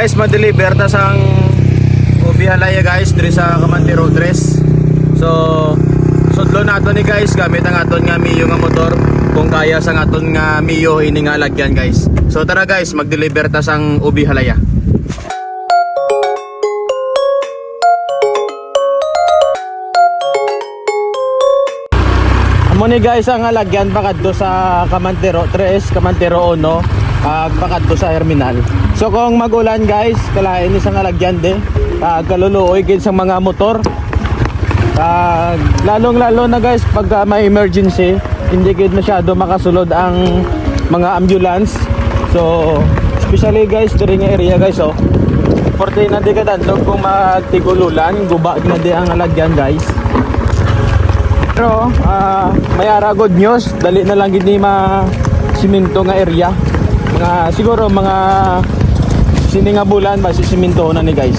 guys, ma-deliver ta sang Ubi Halaya guys diri sa Kamante Road Dress. So sudlo nato ni guys gamit ang aton nga Mio nga motor kung kaya sang aton nga Mio ini nga lagyan guys. So tara guys, mag-deliver ta sang Ubi Halaya. Amo ni guys ang lagyan pakadto sa Kamantero 3, Kamantero 1, ag pakadto sa terminal. So kung magulan guys, kalain isang lagyan de, ag kaluluoy gid sa mga motor. Ag lalong lalo na guys pag ah, may emergency, hindi gid masyado makasulod ang mga ambulance. So especially guys diri nga area guys oh. Porte na di kadandog kung magtigululan, guba na di ang lagyan guys. Pero ah, may ara good news, dali na lang gid ni ma siminto nga area. Mga siguro mga sini nga bulan ba si siminto na ni guys.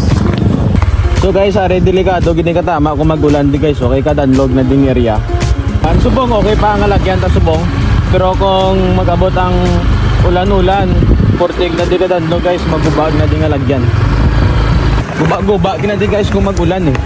So guys, are delikado gid ni katama kung magulan di guys, okay kadanlog na ding area. Ang subong okay pa ang lagyan ta subong. Pero kung magabot ang ulan-ulan, portig na di kadanlog guys, magubag na di nga lagyan. Guba-guba kina di guys kung magulan eh.